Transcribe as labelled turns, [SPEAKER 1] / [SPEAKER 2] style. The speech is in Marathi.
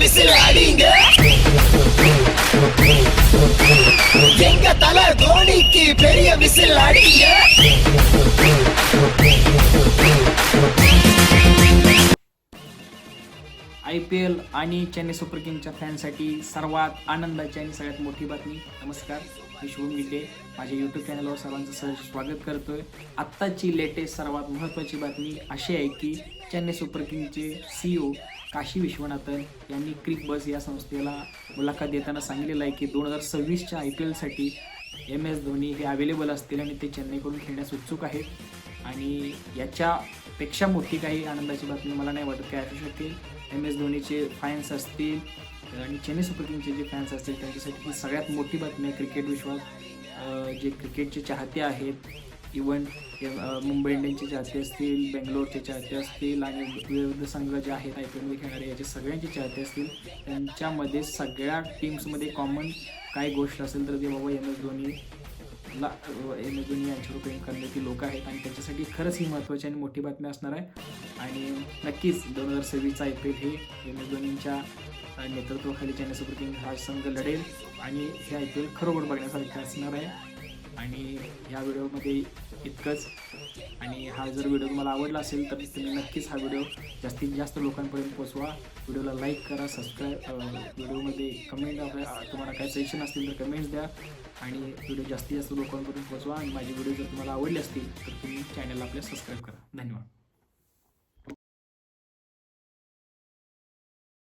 [SPEAKER 1] விசில் அடிங்க எங்க தல தோனிக்கு பெரிய விசில் அடிங்க
[SPEAKER 2] आय पी एल आणि चेन्नई सुपर किंगच्या फॅनसाठी सर्वात आनंदाची आणि सगळ्यात मोठी बातमी नमस्कार मी शुभम गिड्डे माझ्या यूट्यूब चॅनलवर सर्वांचं सहज स्वागत करतोय आत्ताची लेटेस्ट सर्वात महत्त्वाची बातमी अशी आहे की चेन्नई सुपर किंगचे सी ओ काशी विश्वनाथन यांनी क्रिक बस या संस्थेला मुलाखत देताना सांगितलेलं आहे की दोन हजार सव्वीसच्या आय पी एलसाठी एम एस धोनी हे अवेलेबल असतील आणि ते चेन्नईकडून खेळण्यास उत्सुक आहेत. आणि याच्यापेक्षा मोठी काही आनंदाची बातमी मला नाही वाटत काय असू शकते. एम एस धोनीचे फॅन्स असतील आणि चेन्नई सुपर किंगचे जे फॅन्स असतील त्यांच्यासाठी ही सगळ्यात मोठी बातमी आहे क्रिकेट विश्वात. जे क्रिकेटचे चाहते आहेत इवन मुंबई इंडियन्सचे चाहते असतील बेंगलोरचे चाहते असतील आणि विविध संघ जे आहेत आय पी एलमध्ये खेळणारे याचे सगळ्यांचे चाहते असतील. त्यांच्यामध्ये सगळ्या टीम्समध्ये कॉमन काय गोष्ट असेल तर ते बाबा एम एस धोनीला एम एस धोनी यांच्यावर प्रेम करण्याची लोक आहेत आणि त्यांच्यासाठी खरंच ही महत्त्वाची आणि मोठी बातमी असणार आहे. आणि नक्कीच दोन हजार सव्वीसचा आय पी एल हे एम एस धोनींच्या नेतृत्वाखाली चेन्नई सुपर किंग हा संघ लढेल. आणि हे आय पी एल खरोखर बघण्यासारखे असणार आहे. आणि ह्या व्हिडिओमध्ये इतकंच. आणि हा जर व्हिडिओ तुम्हाला आवडला असेल तर तुम्ही नक्कीच हा व्हिडिओ जास्तीत जास्त लोकांपर्यंत पोचवा व्हिडिओला लाईक करा सबस्क्राईब व्हिडिओमध्ये कमेंट तुम्हाला काय सजेशन असतील तर कमेंट्स द्या. आणि व्हिडिओ जास्तीत जास्त लोकांपर्यंत पोचवा आणि माझे व्हिडिओ जर तुम्हाला आवडले असतील तर तुम्ही चॅनलला आपल्या सबस्क्राईब करा. धन्यवाद.